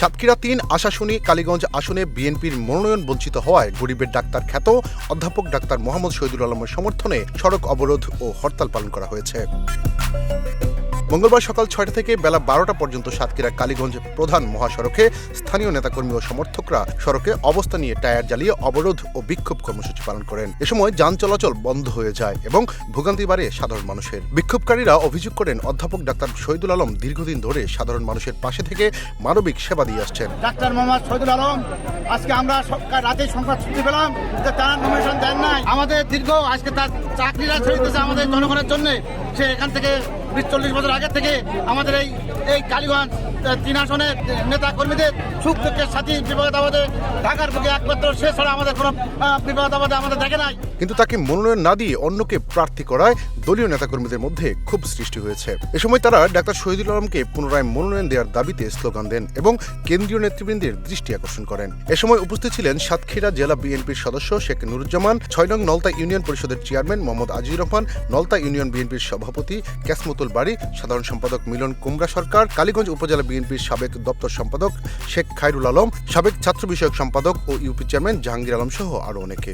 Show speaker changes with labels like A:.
A: সাতক্ষীরা তিন, আশাশুনি, কালীগঞ্জ আসনে বিএনপির মনোনয়ন বঞ্চিত হওয়ায় গরিবের ডাক্তার খ্যাত। অধ্যাপক ডাক্তার মোহাম্মদ শহীদুল আলমের সমর্থনে সড়ক অবরোধ ও হরতাল পালন করা হয়েছে। মঙ্গলবার সকাল ছয়টা থেকে বেলা বারোটা পর্যন্ত সাতক্ষীরা কালীগঞ্জ প্রধান মহাসড়কে স্থানীয় নেতাকর্মী ও সমর্থকরা সড়কে অবস্থা নিয়ে টায়ার জ্বালিয়ে অবরোধ ও বিক্ষোভ কর্মসূচি পালন করেন। এ সময় যান চলাচল বন্ধ হয়ে যায় এবং ভোগান্তি বাড়ে সাধারণ মানুষের। বিক্ষোভকারীরা অভিযোগ করেন, অধ্যাপক ডাক্তার শহীদুল আলম দীর্ঘদিন ধরে সাধারণ মানুষের পাশে থেকে মানবিক সেবা দিয়ে আসছেন।
B: ডাক্তার মোহাম্মদ শহীদুল আলম, আজকে আমরা রাতে সংবাদ শুনতে পেলাম যে তারা নমিনেশন দেন নাই। আমাদের দীর্ঘ, আজকে তার চাকরিরা ছেড়ে আমাদের জনগণের জন্য। সে এখান থেকে বিশ চল্লিশ বছর আগে থেকে আমাদের এই এই কালীগঞ্জ তিন আসনের নেতা কর্মীদের সুখ দুঃখের সাথী বিপদ আপদে ঢাকার বুকে একমাত্র সে ছাড়া আমাদের কোনো আহ, বিপদ আপদে আমাদের দেখে নাই।
A: কিন্তু তাকে মনোনয়ন না দিয়ে অন্যকে প্রার্থী করায় দলীয় নেতাকর্মীদের মধ্যে ক্ষোভ সৃষ্টি হয়েছে। এ সময় তারা ডাক্তার শহীদুল আলমকে পুনরায় মনোনয়ন দেওয়ার দাবিতে স্লোগান দেন এবং কেন্দ্রীয় নেতৃবৃন্দের দৃষ্টি আকর্ষণ করেন। এ সময় উপস্থিত ছিলেন সাতক্ষীরা জেলা বিএনপির সদস্য শেখ নুরুজ্জামান ছয় নং নলতা ইউনিয়ন পরিষদের চেয়ারম্যান মোহাম্মদ আজিজুর রহমান নলতা ইউনিয়ন বিএনপির সভাপতি ক্যাসমতুল বাড়ি সাধারণ সম্পাদক মিলন কুমরা সরকার কালীগঞ্জ উপজেলা বিএনপির সাবেক দপ্তর সম্পাদক শেখ খায়রুল আলম, সাবেক ছাত্র বিষয়ক সম্পাদক ও ইউপি চেয়ারম্যান জাহাঙ্গীর আলম সহ আরও অনেকে।